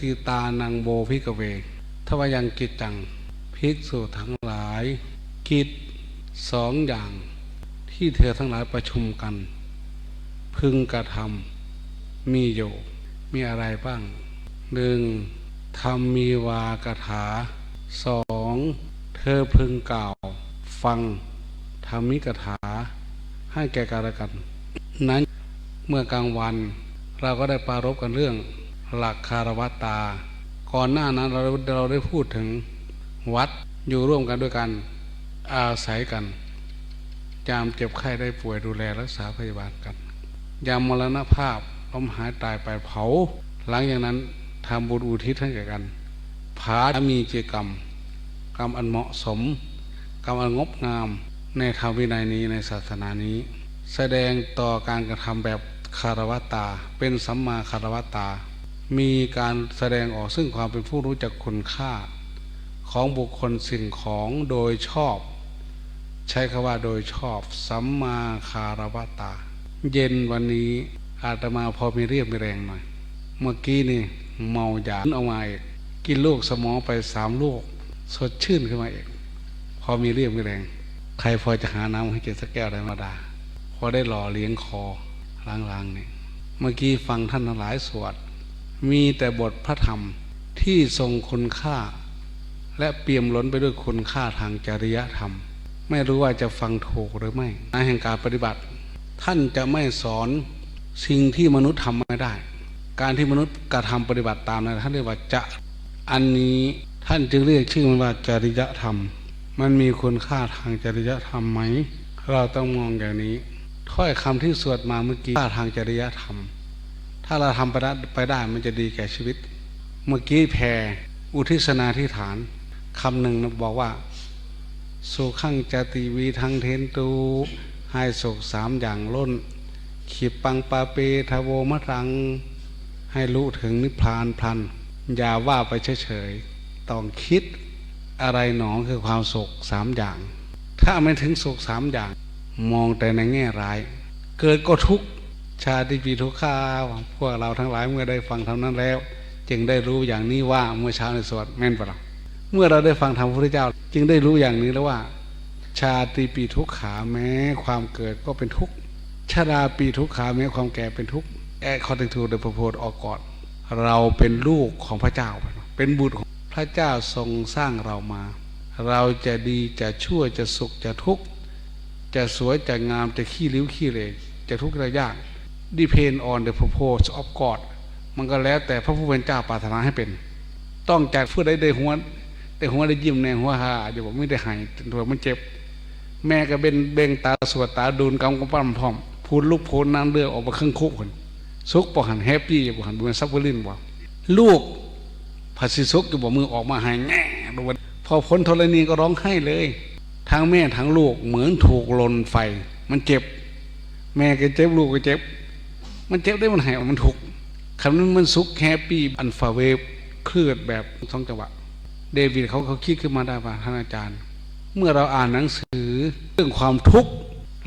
ติตานังโบพิกเวทวายังกิจจังภิกษุทั้งหลาย กิจสองอย่างที่เธอทั้งหลายประชุมกัน พึงกระทำมีอยู่ มีอะไรบ้างหนึ่งทำมีวากถาสองเธอพึงกล่าว ฟังธรรมิกถา ให้แก่กันและกัน นั้นเมื่อกลางวันเราก็ได้ปรารบกันเรื่อง หลักคารวตา ก่อนหน้านั้นเราเราได้พูดถึงวัดอยู่ร่วมกันด้วยกันอาศัยกัน ยามเจ็บไข้ได้ป่วยดูแลรักษาพยาบาลกัน ยามมรณภาพล้มหายตายไปเผา หลังจากนั้นทำบุญอุทิศให้แก่กันผามีเจกรรม กรรมอันเหมาะสม กรรมอันงดงามในธรรมวินัยนี้ในศาสนานี้ แสดงต่อการกระทำแบบคารวตา เป็นสัมมาคารวตา มีการแสดงออกซึ่งความเป็นผู้รู้จักคุณค่า ของบุคคลสิ่งของโดยชอบ ใช้คำว่าโดยชอบสัมมาคารวตา เย็นวันนี้อาตมาพอมีเรียบมีแรงหน่อย เมื่อกี้นี่เมาหยาเอามาอีกกินลูกสมองไปสามลูก สดชื่นขึ้นมาเอีกพอมีเรียบมีแรง ใครพอจะหาน้ำให้กินสักแก้วได้มาดาพอได้หล่อเลี้ยงคอล้างๆนี่เมื่อกี้ฟังท่านหลายสวด มีแต่บทพระธรรมที่ทรงคุณค่า และเปี่ยมล้นไปด้วยคุณค่าทางจริยธรรม ไม่รู้ว่าจะฟังถูกหรือไม่ในแห่งการปฏิบัติ ท่านจะไม่สอนสิ่งที่มนุษย์ทำไม่ได้ การที่มนุษย์กระทำปฏิบัติตามนั้นท่านเรียกว่าจะอันนี้ท่านจึงเรียกชื่อมันว่าจริยธรรม มันมีคุณค่าทางจริยธรรมไหม เราต้องมองอย่างนี้ ถ้อยคำที่สวดมาเมื่อกี้ค่าทางจริยธรรม ถ้าเราทำไปได้ไปได้มันจะดีแก่ชีวิต เมื่อกี้แผ่อุทิศนาธิฐานคำหนึ่งบอกว่าสุขังจติวีทางเทนตูให้สุขสามอย่างล้น ขีปังปาเปทโวมะรัง ให้รู้ถึงนิพพานพลัน อย่าว่าไปเฉยๆต้องคิดอะไรหนอคือความสุขสามอย่าง ถ้าไม่ถึงสุขสามอย่าง มองแต่ในแง่ร้าย เกิดก็ทุกข์ ชาติปีทุกข้าพวกเราทั้งหลายเมื่อได้ฟังธรรมนั้นแล้ว จึงได้รู้อย่างนี้ว่าเมื่อเช้าในสวดแม่นปะล่ะเมื่อเราได้ฟังธรรมพระพุทธเจ้า จึงได้รู้อย่างนี้แล้วว่า ชาติปีทุกขาแม้ความเกิดก็เป็นทุกข์ชาดาปีทุกขาแม้ความแก่เป็นทุกข์แอคอติทูเดอพโพดออกก่อนเราเป็นลูกของพระเจ้า เป็นบุตรของพระเจ้าทรงสร้างเรามา เราจะดีจะชั่วจะสุขจะทุกข์จะสวยจะงามจะขี้ริ้วขี้เหร่จะทุกข์จะยาก depend on the purpose of God มันก็แล้วแต่พระผู้เป็นเจ้าปรารถนาให้เป็น ต้องจากผู้ใดได้หัวได้หัวได้ยิ้มในหัวหาเดี๋ยวบอกไม่ได้หายตัวมันเจ็บ แม่ก็เป็นเบ่งตาสวดตาดูนกำกำปั้มพร้อมพูดลูกโพนน้ำเลือดออกมาครึ่งคุกคนซุกบอหันแฮปปี้บอหันเป็นซับเวลินบอกลูกภาษิซุกจะบอกมือออกมาหายแง่ดูวันพอพ้นธรณีก็ร้องไห้เลยทั้งแม่ทั้งลูกเหมือนถูกลนไฟ มันเจ็บ แม่ก็เจ็บลูกก็เจ็บ มันเจ็บได้มันหายมันทุกคำนั้นมันซุกแฮปปี้อันฟาเวฟเคลื่อนแบบสองจังหวะ เดวิดเขาเขาคิดขึ้นมาได้ว่าท่านอาจารย์ เมื่อเราอ่านหนังสือเรื่องความทุกข์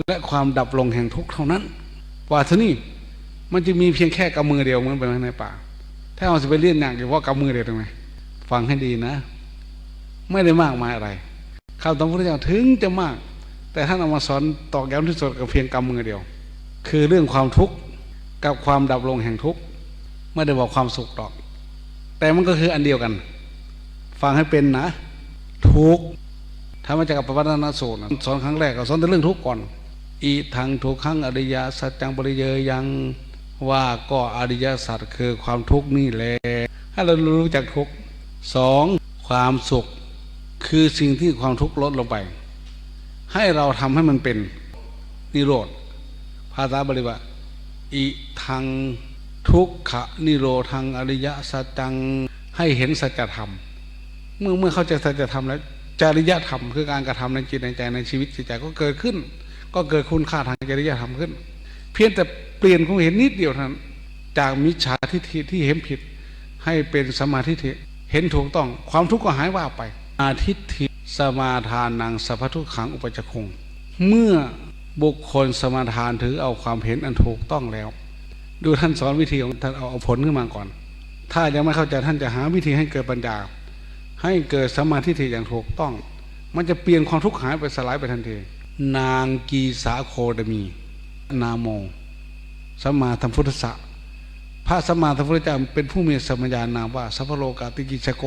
และความดับลงแห่งทุกข์เท่านั้น ว่าท่านี่มันจะมีเพียงแค่กำมือเดียวเหมือนไปในป่า ถ้าเราจะไปเรียนหนักอยู่ว่ากำมือเดียวตรงไหนฟังให้ดีนะ ไม่ได้มากมายอะไรคำตองพระเจ้าถึงจะมาก แต่ท่านเอามาสอนตอกย้ำที่สุดกับเพียงกำมือเดียว คือเรื่องความทุกข์ กับความดับลงแห่งทุกข์ไม่ได้บอกความสุขหรอก แต่มันก็คืออันเดียวกัน ฟังให้เป็นนะ ทุกข์ถ้ามาจากปวัตนสูตรสอนครั้งแรกก็สอนแต่เรื่องทุกข์ก่อน อีทางทุกขังอริยสัจจังปริเยยังว่าก็อริยสัจคือความทุกข์นี่แหละให้เรารู้จักทุกข์สองความสุขคือสิ่งที่ความทุกข์ลดลงไป ให้เราทำให้มันเป็นนิโรธภาษาบาลีว่า อิทางทุกขะนิโรธังอริยสัจจังให้เห็นสัจธรรม เมื่อเมื่อเข้าใจสัจธรรมแล้วจริยธรรมคือการกระทำในจิตในใจในชีวิตจิตใจก็เกิดขึ้น ก็เกิดคุณค่าทางจริยธรรมขึ้น เพียงแต่เปลี่ยนความเห็นนิดเดียวเท่านั้นจากมิจฉาทิฏฐิที่เห็นผิด ให้เป็นสมาธิเห็นถูกต้อง ความทุกข์ก็หายว่าไป อาทิฏฐิสมาทานนางสัพพทุกขังอุปจักคง เมื่อ บุคคลสมาทานถือเอาความเห็นอันถูกต้องแล้ว ดูท่านสอนวิธีของท่านเอาเอาผลขึ้นมาก่อน ถ้ายังไม่เข้าใจท่านจะหาวิธีให้เกิดปัญญา ให้เกิดสมาธิฏฐิอย่างถูกต้อง มันจะเปลี่ยนความทุกข์หายไปสลายไปทันทีนางกีสาโคดมี นาโมสมมาธรรมพุทธะพระสมมาสัมพุทธเจ้าเป็นผู้มีสมัญญานามว่าสัพโลกาติกิชโก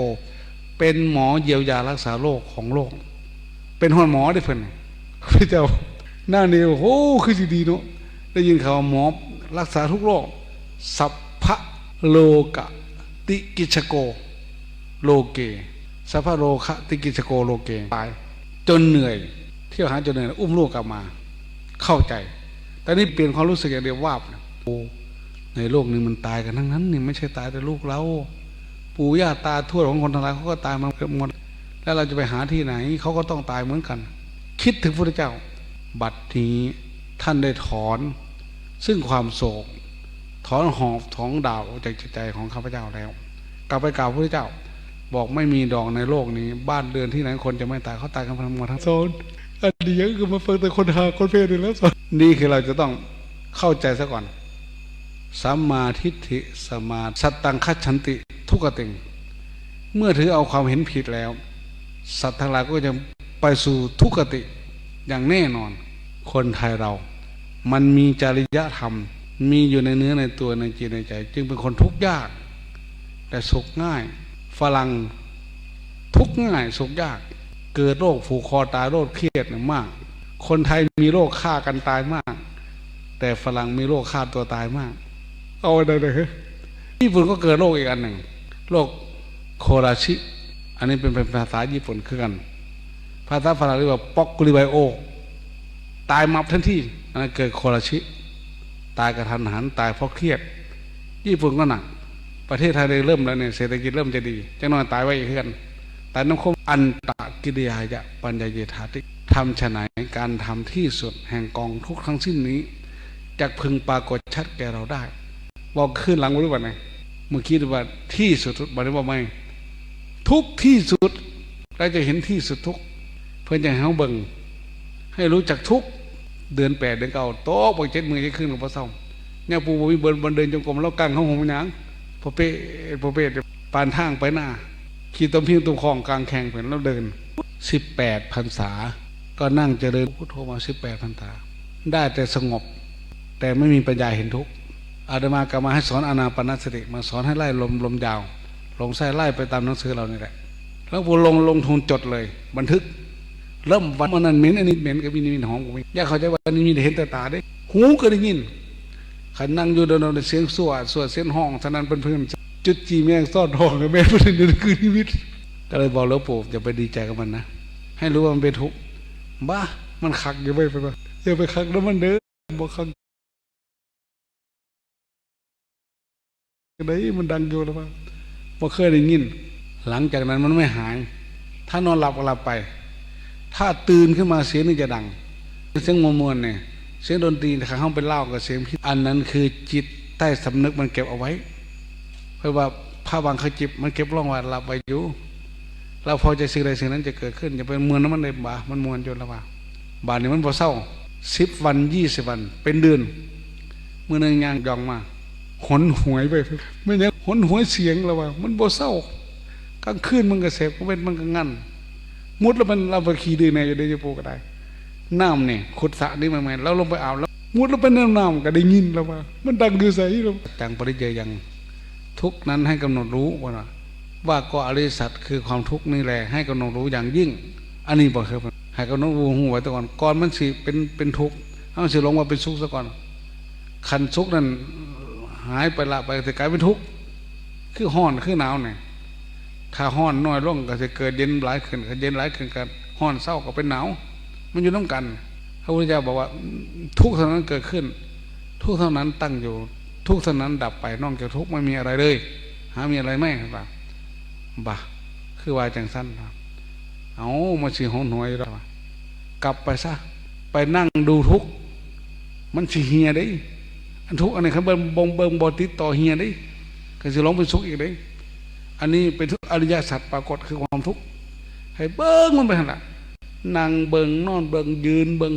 เป็นหมอเยียวยารักษาโรคของโลก เป็นหัวหมอได้เพิ่นพระเจ้า หน้าเนี่ยโอ้โหคือดีเนาะได้ยินข่าวหมอรักษาทุกโรคสัพพะโลกะติกิชโก โลเกสัพพะโลคะติกิชโกโลเกตายจนเหนื่อยเที่ยวหาจนเหนื่อยอุ้มลูกกลับมา เข้าใจ แต่นี่เปลี่ยนความรู้สึกอย่างเดียวว่าบโอ้ในโลกนี้มันตายกันทั้งนั้นนี่ไม่ใช่ตายแต่ลูกเราปู่ย่าตาทวดของคนทั้งหลายเขาก็ตายมาหมดแล้วเราจะไปหาที่ไหนเขาก็ต้องตายเหมือนกัน คิดถึงพระเจ้า บัดนี้ท่านได้ถอน ซึ่งความโศก ถอนหอบถองดาวออกจากจิตใจของข้าพเจ้าแล้ว กลับไปกล่าวพระเจ้า บอกไม่มีดอกในโลกนี้ บ้านเรือนที่ไหนคนจะไม่ตายเขาตายกันทั้งหมดทั้งโซนอันนี้ยังคือมาฟังแต่คนหาคนเพศแล้วสอนนี่คือเราจะต้องเข้าใจซะก่อนสัมมาทิฏฐิสมาสัตตังคัจฉันติทุกขติง เมื่อถือเอาความเห็นผิดแล้ว สัตว์ทั้งหลายก็จะไปสู่ทุกขติอย่างแน่นอน คนไทยเรา มันมีจริยธรรม มีอยู่ในเนื้อในตัวในจิตในใจ จึงเป็นคนทุกข์ยาก แต่สุขง่าย ฝรั่งทุกข์ง่าย สุขยาก เกิดโรคผูกคอตายโรคเครียดมาก คนไทยมีโรคฆ่ากันตายมาก แต่ฝรั่งมีโรคฆ่าตัวตายมาก เอาอะไรเลยญี่ปุ่นก็เกิดโรคอีกอันหนึ่งโรคโคราชิ อันนี้เป็นภาษาญี่ปุ่นคือกัน ภาษาฝรั่งเรียกว่าป๊อกกุลิไบโอ ตายมับทันทีอันนั้นเกิดโคราชิ ตายกระทันหันตายเพราะเครียด ญี่ปุ่นก็หนัก ประเทศไทยเลยเริ่มแล้วเนี่ยเศรษฐกิจเริ่มจะดีจะนอนตายไว้อีกเพื่อนแต่น้ำคมอันตะกิริยายะปัญญาเยธาติทำฉะไหนการทำที่สุดแห่งกองทุกทั้งสิ้นนี้จะพึงปรากฏชัดแก่เราได้ บอกขึ้นหลังรู้ป่ะไงเมื่อกี้ว่าที่สุดบอกได้ว่าไม่ ทุกที่สุดเราจะเห็นที่สุดทุก เพื่อจะให้เขาเบิ่ง ให้รู้จักทุกเดือนแปดเดือนเก้าโต๊ะบอกเจ็ดมือจะขึ้นกับพระเศร้าเนี่ยปูบ่มีเบิร์นบนเดินจงกรมแล้วกังเขาหงหยังพอเป้พอเป้ปานทางไปหน้า ขี่ต้มพิงตุ้มคลองกลางแข่งเผืนแล้วเดินสิบแปดพรรษา ก็นั่งเจริญพุทโธมาสิบแปดพรรษา ได้แต่สงบ แต่ไม่มีปัญญาเห็นทุกข์อาตมากลับมาให้สอนอนาปนสติมาสอนให้ไล่ลมลมยาว ลงไส้ไล่ไปตามหนังสือเรานี่แหละแล้วพอลงลงทุนจดเลย บันทึก เริ่มวันมันนั้นเหม็นอันนี้เหม็นก็มีนิมิตหอมกูมีอยากเข้าใจว่าอันนี้มีเห็นต่ตาได้ หูก็ได้ยินขันนั่งอยู่โดนเสียงสวดสวดเสียงห้องท่านั้นเป็นเพื่อนจุดจีแม่งซ่อนห้องกับแม่เพื่อนนี่คือนิมิตก็เลยบอกหลวงปู่อย่าไปดีใจกับมันนะ ให้รู้ว่ามันเป็นทุกข์บ้ามันคักอย่าไปไปอย่าไปคักแล้วมันเด้อบอกคักไหนมันดังอยู่แล้วว่าบ่เคยได้ยิน หลังจากนั้นมันไม่หาย ถ้านอนหลับก็หลับไป ถ้าตื่นขึ้นมาเสียงนี่จะดัง เสียงมวลๆเนี่ยเสียงดนตรีข้างห้องเป็นเล่ากับเสียงพิษอันนั้นคือจิตใต้สำนึกมันเก็บเอาไว้ เพราะว่าผ้าบางขจิบมันเก็บร่องไว้หลับไปอยู่เราพอใจสิ่งใดสิ่งนั้นจะเกิดขึ้นอย่าเป็นมวลน้ำมันในบามันมวลจนละว่าบาทนี้มันพอเศร้าสิบวันยี่สิบวัน เป็นเดือนเมื่อนึงยางยองมาหนหวยไปไม่ใช่หนหวยเสียงละว่า มันบ่เศร้ากลางคืนมันก็เสพก็เป็นมันก็งั่น มุดแล้วมันเราไปขี่ดื้อในอยู่ได้จะปูก็ได้น้ำเนี่ยขุดสระนี่มาไหมเราลงไปอาบแล้วมุดแล้วไปน้ำน้ำก็ได้ยินแล้วว่า มันดังอยู่ใส่เราจังปริเจยังทุกนั้นให้กำหนดรู้ว่าว่าก็อริสัจคือความทุกข์นี่แหละให้กำหนดรู้อย่างยิ่ง อันนี้บอกคือให้กำหนดรู้หูไว้ตะก่อนก่อนมันสิเป็นเป็นทุกข์เอาสิลงมาเป็นสุขซะก่อนคันทุกข์นั้นหายไปละไปแต่กลายเป็นทุกข์คือห้อนคือหนาวเนี่ย ถ้าห้อนน้อยลงก็จะเกิดเย็นหลายขึ้นเย็นหลายขึ้นกันห้อนเศร้าก็เป็นหนาว มันอยู่น้ำกัน พระพุทธเจ้าบอกว่า ทุกข์เท่านั้นเกิดขึ้น ทุกข์เท่านั้นตั้งอยู่ ทุกข์เท่านั้นดับไปนอกจากทุกข์ไม่มีอะไรเลย หา มีอะไรไหมครับบ่าคือว่าจังสั้นครับเอามาสีหงหวยแล้วกลับไปซะไปนั่งดูทุกข์มันสิเฮียได้อันทุกข์อันนี้เขาเบิ่งบงเบิ่งบอติดต่อเฮียได้ก็จะลงเป็นสุขอีกได้ อันนี้เป็นทุกอริยสัจปรากฏคือความทุกข์ให้เบิ้งมันไปขนาดนั่งเบิงนอนเบิงยืนเบิง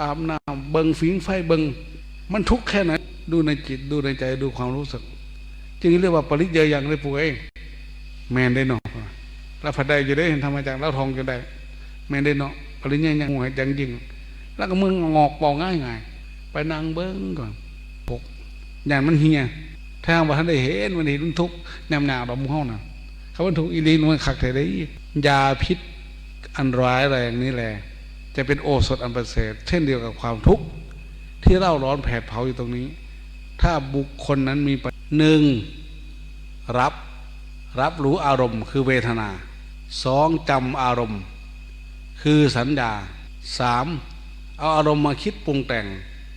อาบน้ำเบิงฝีงไฟเบิงมันทุกข์แค่ไหนดูในจิตดูในใจดูความรู้สึก จึงเรียกว่าปริเยยังได้ปลูกเองแมนได้เนาะแล้วผัดได้จะได้เห็นธรรมจักรแล้วทองจะได้ แมนได้เนาะปริเยยังหวยังยิงแล้วก็มึงงอกปองง่ายง่ายไปนั่งเบิ้งก่อนปกอย่างมันเฮีย ถ้าว่าท่านได้เห็นมันเห็นมันทุกข์แนมหนาดอกมุงห้องน่ะเขาว่าทุกอีลีนมันขักแต่ได้ยาพิษอันร้ายแรงนี่แหละจะเป็นโอสถอันประเสริฐเช่นเดียวกับความทุกข์ที่เล่าร้อนแผดเผาอยู่ตรงนี้ ถ้าบุคคลนั้นมีปหนึ่งรับรับรู้อารมณ์ คือเวทนาสองจำอารมณ์ คือสัญญาสามเอาอารมณ์มาคิดปรุงแต่ง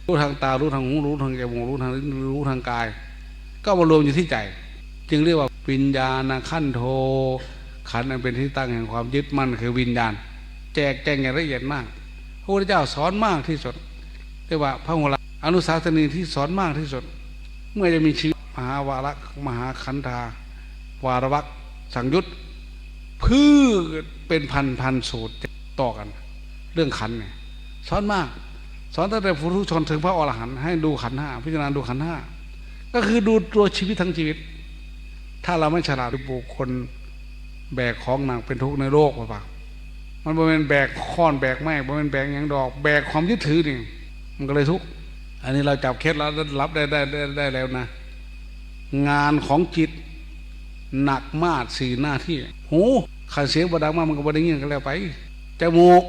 รู้ทางตารู้ทางหูรู้ทางจมูกรู้ทางลิ้นรู้ทางกาย ก็มารวมอยู่ที่ใจ จึงเรียกว่าวิญญาณขั้นโท ขันธ์อันเป็นที่ตั้งแห่งความยึดมั่นคือวิญญาณ แจกแจงอย่างละเอียดมาก พระพุทธเจ้าสอนมากที่สุดเรียกว่าพระโหราอนุสาสนีที่สอนมากที่สุด เมื่อจะมีชีวิตมหาวาระมหาคันธาวารวักสังยุตเพื่อเป็นพันพันสูตรต่อกัน เรื่องขันเนี่ยสอนมาก สอนตั้งแต่ผู้ทุชนถึงพระอรหันต์ให้ดูขันห้าพิจารณาดูขันห้า ก็คือดูตัวชีวิตทั้งชีวิต ถ้าเราไม่ฉลาดบุคคลแบกของหนักเป็นทุกข์ในโลกเปล่ามันบ่เป็นแบกค้อนแบกไม้บ่เป็นแบกหยังดอก แบกความยึดถือนี่มันก็เลยทุกข์อันนี้เราจับเคล็ดแล้วรับได้ได้ได้ได้แล้วนะ งานของจิตหนักมากสี่หน้าที่หูขันเสียงบดังมากมันก็บดังเงียบกันแล้วไปจมูก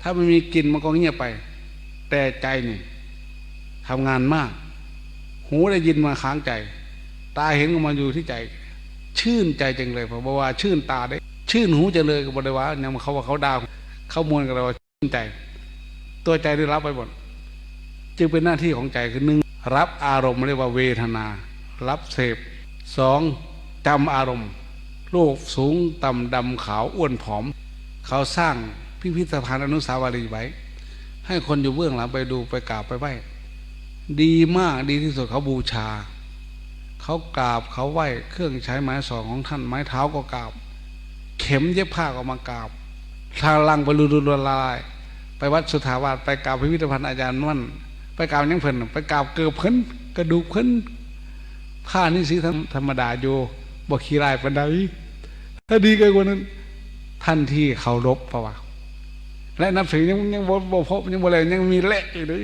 ถ้าไม่มีกลิ่นมันก็เงียบไป แต่ใจนี่ทำงานมาก หูได้ยินมาค้างใจ ตาเห็นก็มาอยู่ที่ใจ ชื่นใจจังเลยเพราะว่าชื่นตาได้ ชื่นหูจะเลยกับบริวารยังเขาว่าเขาดาวเขามวลกับเราว่าชื่นใจ ตัวใจได้รับไปหมดจึงเป็นหน้าที่ของใจคือหนึ่งรับอารมณ์เรียกว่าเวทนา รับเสพสองจำอารมณ์โลกสูงต่ำดำขาวอ้วนผอม เขาสร้างพิพิธภัณฑ์อนุสาวรีย์ไว้ ให้คนอยู่เบื้องหลังไปดูไปกราบไปไหว้ ดีมากดีที่สุดเขาบูชา เขากราบเขาไหว้เครื่องใช้ไม้สองของท่านไม้เท้าก็กราบ เข็มเย็บผ้าออกมากราบทางลังไปรุนละลาย ไปวัดสุทาวาสไปกราบพิพิธภัณฑ์อาจารย์มั่นไปกราบยังเพิ่นไปกราบเกือบเพิ่นกระดูกเพิ่นผ้านี่สีธรรมดาอยู่บ่ขี้รายปันใดถ้าดีเกินกว่านั้นท่านที่เคารพประวัติและนับถือยังยังบ่บ่พบยังบ่เลยยังมีเละอีกเลย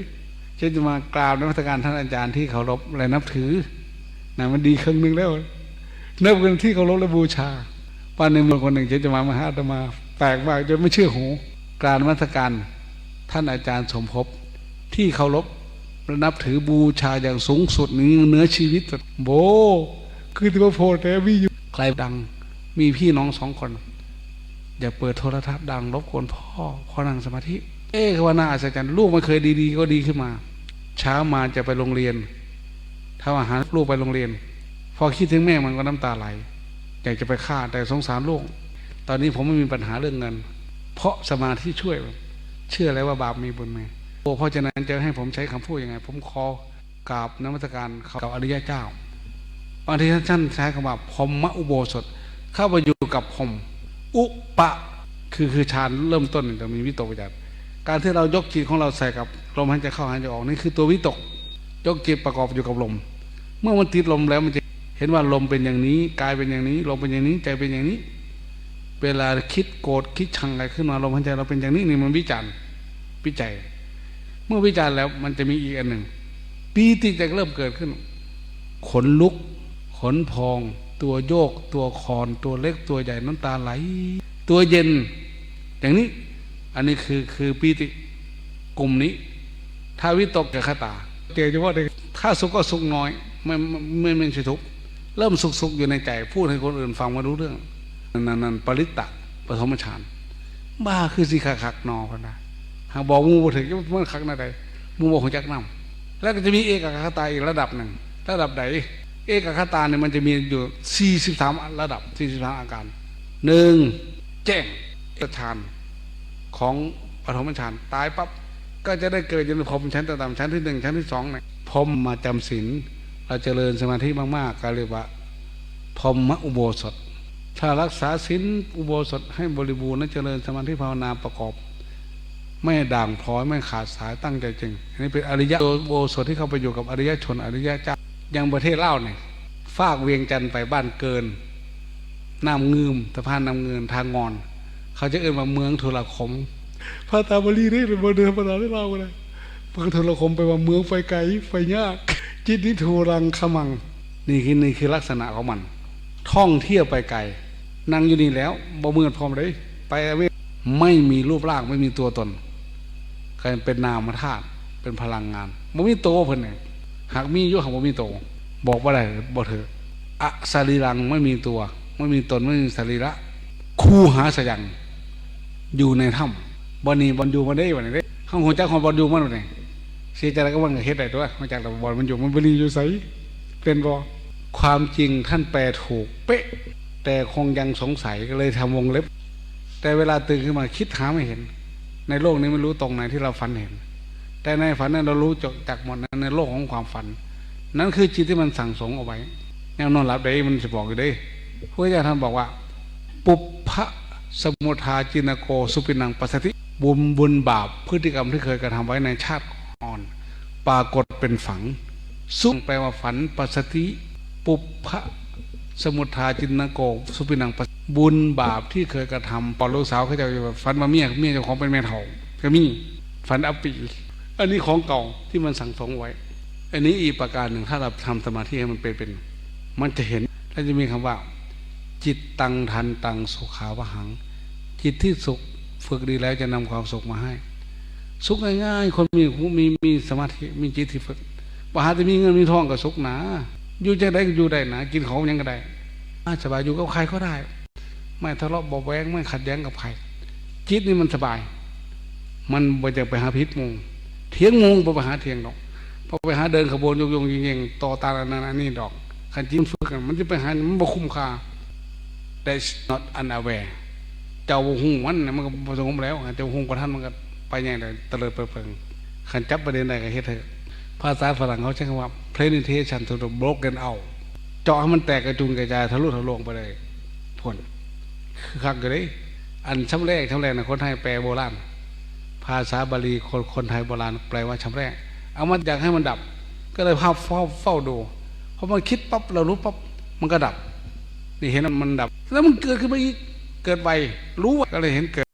เช่นจะมากราบนมัสการท่านอาจารย์ที่เคารพและนับถือนะมันดีครึ่งหนึ่งแล้วนับกันที่เคารพและบูชาวันหนึ่งคนหนึ่งจะมามาหาตมาแปลกมากจนไม่เชื่อหูกรารมัสการท่านอาจารย์สมภพที่เคารพและนับถือบูชาอย่างสูงสุดนี้เนื้อชีวิตโบคือที่พระโพธิ์แต่มีอยู่ใครดังมีพี่น้องสองคน อย่าเปิดโทรทัศน์ดังรบกวนพ่อพ่อนั่งสมาธิ เอ๊ะว่าน่าอัศจรรย์ลูกมันเคยดีๆ ก็ดีขึ้นมา เช้ามาจะไปโรงเรียนถ้าอาหารลูกไปโรงเรียน พอคิดถึงแม่มันก็น้ำตาไหลอยากจะไปฆ่าแต่สงสารลูก ตอนนี้ผมไม่มีปัญหาเรื่องเงิน เพราะสมาธิช่วย เชื่อแล้วว่าบาปมีบุญไหมโอ้เพราะฉะนั้นจะให้ผมใช้คำพูดยังไง ผมขอกราบนมัสการกับอริยเจ้าบางทีท่านใช้คำว่าพรหมอุโบสถ เข้าไปอยู่กับพรมอุปะคือคือฌานเริ่มต้นจะมีวิตกวิจาร การที่เรายกจิตของเราใส่กับลมหายใจเข้าหายใจออกนี่คือตัววิตก ยกจิตประกอบอยู่กับลม เมื่อมันติดลมแล้วมันจะเห็นว่าลมเป็นอย่างนี้กายเป็นอย่างนี้ลมเป็นอย่างนี้ใจเป็นอย่างนี้ เวลาคิดโกรธคิดชังอะไรขึ้นมาลมหายใจเราเป็นอย่างนี้นี่มันวิจารณ์วิจัย เมื่อวิจารณ์แล้วมันจะมีอีกอันหนึ่งปีติจะเริ่มเกิดขึ้น ขนลุก ขนพอง ตัวโยก ตัวคอน ตัวเล็กตัวใหญ่น้ำตาไหล ตัวเย็น อย่างนี้ อันนี้คือคือปีติกลุ่มนี้ ถ้าวิตกกับขตาเจอเฉพาะเด็กถ้าสุขก็สุขน้อย ไม่ไม่ไม่ใช่ทุกเริ่มสุขสุขอยู่ในใจ พูดให้คนอื่นฟังมารู้เรื่องนั่นนั่นปริตตะปฐมฌานบ้าคือสิขักขักนอกันะหากบอกมูบถึงเมื่อขักนั่นใดมูบอกของจักน้ำแล้วก็จะมีเอกคตาอีกระดับหนึ่งระดับไหนเอกคตาเนี่ยมันจะมีอยู่สี่สิบสามระดับสี่สิบสามอาการหนึ่งแจ้งฌาน ของปฐมฌานตายปั๊บก็จะได้เกิดอยู่ในพรมชั้นต่ำชั้นที่หนึ่งชั้นที่สองเนี่ยพรมมาจำศีลเราเจริญสมาธิมากๆก็เรียกว่าพรหมอุโบสถ ถ้ารักษาศีลอุโบสถให้บริบูรณ์และเจริญสมาธิภาวนาประกอบ ไม่ด่างพร้อยไม่ขาดสายตั้งใจจริงอันนี้เป็นอริยะอุโบสถที่เข้าไปอยู่กับอริยชนอริยะเจ้าอย่างประเทศเล่าเนี่ยฟากเวียงจันทร์ไปบ้านเกินน้ำงืมสะพานน้ำเงินทางงอน เขาจะเอ่นว่าเมืองทุรคมพระตาบาลีได้เป็นบเดินภาษาที่เราเลยเมืองทุรคมไปว่าเมืองไฟไกลไฟยาก จิตนิทูรังขมัง นี่คือนี่คือลักษณะของมัน ท่องเที่ยวไปไกลนั่งอยู่นี่แล้วบ่มืดพร้อมเลยไปเว้ยไม่มีรูปร่างไม่มีตัวตนกลายเป็นนามธาตุเป็นพลังงานบ่มีโตวเพิ่นเนี่ยหากมีอยู่หากบ่มีโตวบอกว่าได้บ่เถอะอะสรีรังไม่มีตัว ไม่มีตนไม่มีสรีระคู่หาสยัง อยู่ในถ้ำบอนีบอลอยู่มาได้วันนี้ข้างหัวจักของบอลอยู่มันวันนี้เสียใจแล้วก็วันกับเฮ็ดได้ด้วมาจากแต่บอลมันอยู่มันบรีอยู่ไสเป็นบอความจริงท่านแปลถูกเป๊ะ แต่คงยังสงสัยก็เลยทำวงเล็บ แต่เวลาตื่นขึ้นมาคิดหาไม่เห็น ในโลกนี้ไม่รู้ตรงไหนที่เราฝันเห็น แต่ในฝันนั้นเรารู้จากหมดนั้นในโลกของความฝัน นั่นคือจิตที่มันสั่งสมเอาไว้แนวนอนหลับได้มันจะบอกอยู่ได้พระอาจารย์ท่านบอกว่า ปุพพะ สมุทาจินโกสุปินังปัสสติบุญบุญบาปพฤติกรรมที่เคยกระทำไว้ในชาติก่อนปรากฏเป็นฝังสุงแปลว่าฝันปัสสติปุพพะสมุทาจินโกสุปินังปัสบุญบาปที่เคยกระทำปอลูกสาวเขาจะแบบฝันมาเมียเมียเจ้าของเป็นแม่เฒ่าก็มีฝันอปีอันนี้ของเก่าที่มันสั่งสมไว้ อันนี้อีกประการหนึ่งถ้าเราทำสมาธิให้มันเป็นเป็น มันจะเห็นแล้วจะมีคำว่า จิตตังทันตังสุขาวหัง จิตที่สุขฝึกดีแล้วจะนำความสุขมาให้ สุขง่ายๆ คนมีมีมีสมาธิมีจิตที่ฝึกว่าหาจะมีเงินมีทองก็สุขหนา อยู่จะได้ก็อยู่ได้นะกินของยังก็ได้สบายอยู่กับใครก็ได้ ไม่ทะเลาะเบาแวงไม่ขัดแย้งกับใครจิตนี่มันสบาย มันบ่จะไปหาพิษมงเทียงงงไปหาเทียงดอกพอไปหาเดินขบวนยงยงยิงยิงต่อตาอันนั้นอันนี้ดอกขันจิตมันฝึกกันมันจะไปหามันบ่คุ้มค่า that's not unaware เจ้าหูมันนะมันก็ประสงค์แล้วเจ้าหูกว่าท่านมันก็ไปอย่างไรตะเลิดเปิงขันจับประเด็นใดก็เฮ็ดเถอะภาษาฝรั่งเขาใช้คำว่า penetration to the broken out เจาะให้มันแตกกระจุนกระจายทะลุทะลวงไปเลยผลคือคักก็เลยอันช้ำแรกช้ำแรกนะคนไทยแปลโบราณภาษาบาลีคนคนไทยโบราณแปลว่าช้ำแรก เอามันอยากให้มันดับ ก็เลยภาพเฝ้าเฝ้าดูพอมันคิดปั๊บเรารู้ปั๊บมันก็ดับ ที่เห็นมันดับ แล้วมันเกิดขึ้นมาอีกเกิดไปรู้ว่าก็เลยเห็นเกิด